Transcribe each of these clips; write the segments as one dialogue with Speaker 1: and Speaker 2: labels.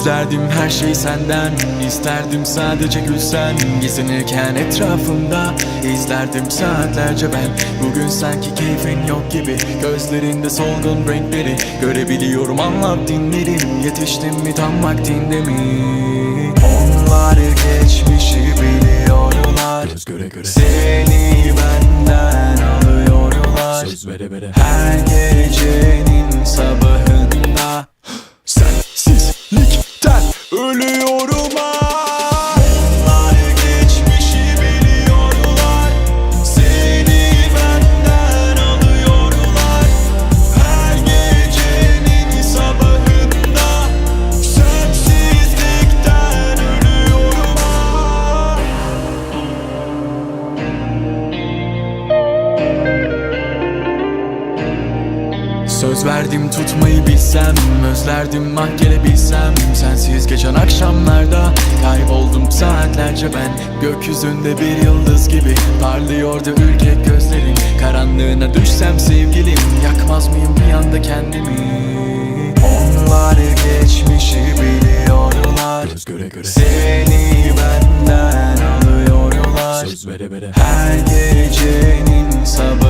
Speaker 1: Gizlerdim her şeyi senden isterdim sadece gülsen Gizlenirken etrafımda. İzlerdim saatlerce ben Bugün sanki keyfin yok gibi. Gözlerinde solgun renkleri Görebiliyorum anlat dinlerim. Yetiştim mi tam vaktinde mi? Onlar geçmişi biliyorlar.
Speaker 2: Göz göre göre.
Speaker 1: Seni benden alıyorlar.
Speaker 2: Söz vere vere.
Speaker 1: Her gecenin Söz verdim tutmayı bilsem Özlerdim ah gelebilsem Sensiz geçen akşamlarda Kayboldum saatlerce ben. Gökyüzünde bir yıldız gibi Parlıyordu ürkek gözlerin. Karanlığına düşsem sevgilim Yakmaz mıyım bir anda kendimi? Onlar geçmişi biliyorlar.
Speaker 2: Göz göre göre.
Speaker 1: Seni benden alıyorlar.
Speaker 2: Söz vere vere
Speaker 1: her gecenin sabahında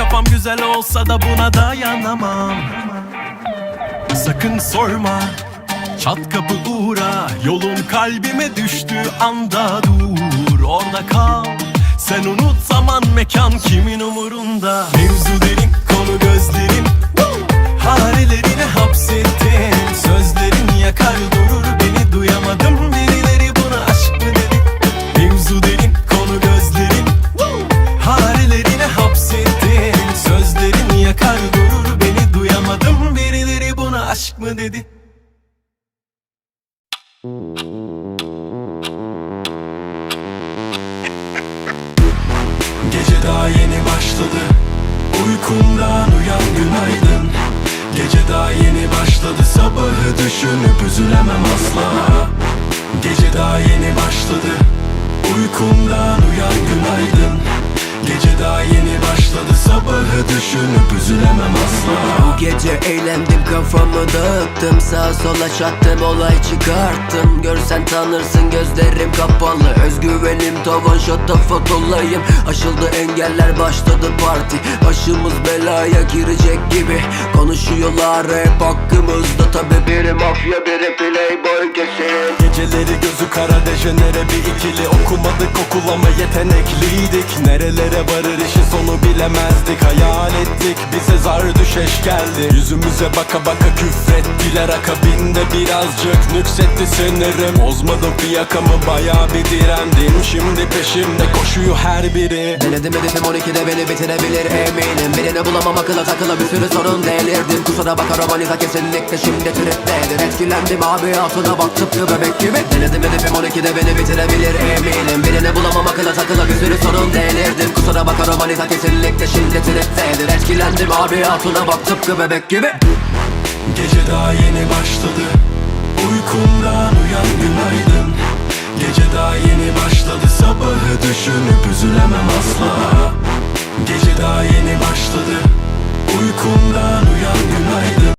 Speaker 3: Kafam güzel olsa da buna dayanamam. Sakın sorma Çat kapı uğra Yolun kalbime düştüğü anda dur. Orada kal Sen unut zaman mekan kimin umurunda? Mevzu derin konu gözlerin Hanelerine hapsettin Sözlerin yakar aşk mı dedi?
Speaker 1: Gece daha yeni başladı. Uykumdan uyan günaydın. Gece daha yeni başladı. Sabahı düşünüp üzülemem asla. Gece daha yeni başladı. Uykumdan uyan günaydın. Gece daha yeni başladı. Sabahı
Speaker 2: gece eğlendim kafamı dağıttım. Sağa sola çattım olay çıkarttım. Görsen tanırsın gözlerim kapalı. Özgüvenim tavan şatafat olayım. Aşıldı engeller başladı parti. Başımız belaya girecek gibi. Konuşuyorlar hep hakkımızda. Tabi biri mafya biri playboy kesin
Speaker 3: Geceleri gözü kara dejenere bir ikili. Okumadık okul ama yetenekliydik. Nerelere varır işin sonu bilemezdik. Hayal ettik bize zar düşeş geldi. Yüzümüze baka baka küfrettiler Akabinde birazcık nüksetti sinirim. Bozmadım fiyakamı baya bir direndim. Şimdi peşimde koşuyor her biri.
Speaker 2: Denedim hedefim 12'de beni bitirebilir eminim. Birini bulamam akıla takıla bir sürü sorun delirdim. Kusura bakar romanita kesinlikle şimdi triptedir Etkilendim abi altına baktım bebek gibi. Denedim hedefim 12'de beni bitirebilir eminim. Birini bulamam akıla takıla bir sürü sorun delirdim. Kusura bakar romanita kesinlikle şimdi triptedir Etkilendim abi altına baktım bebek gibi.
Speaker 1: Gece daha yeni başladı. Uykumdan uyan günaydın. Gece daha yeni başladı. Sabahı düşünüp üzülemem asla. Gece daha yeni başladı. Uykumdan uyan günaydın